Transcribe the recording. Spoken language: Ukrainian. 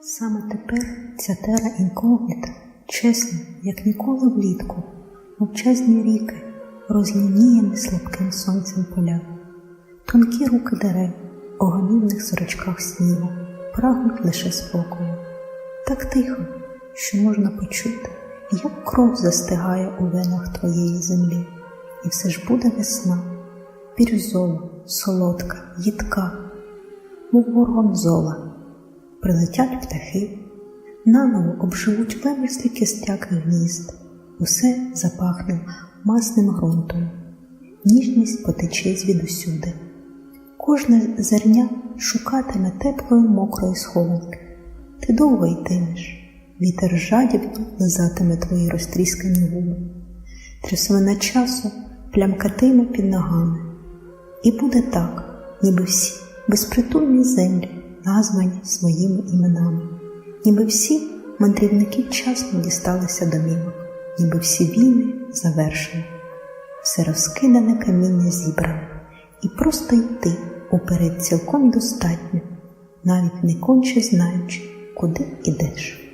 Саме тепер ця тера інкогніта, чесно, як ніколи влітку, мовчазні ріки, розлініяні слабким сонцем поля, тонкі руки дерев, у гамівних сорочках снігу, прагнуть лише спокою. Так тихо, що можна почути, як кров застигає у венах твоєї землі, і все ж буде весна, бірюзова, солодка, їдка, мов ворон зола. Прилетять птахи, наново обживуть вимерзлі кістяки гнізд, усе запахне масним ґрунтом, ніжність потече звідусюди. Кожне зерня шукатиме теплої мокрої схованки. Ти довго йтимеш, вітер жадібно лизатиме твої розтріскані губи, трясовина часу плямкатиме під ногами. І буде так, ніби всі безпритульні землі названі своїми іменами, ніби всі мандрівники вчасно дісталися домівок, ніби всі війни завершені, все розкидане каміння зібране, і просто йти уперед цілком достатньо, навіть не конче знаючи, куди ідеш.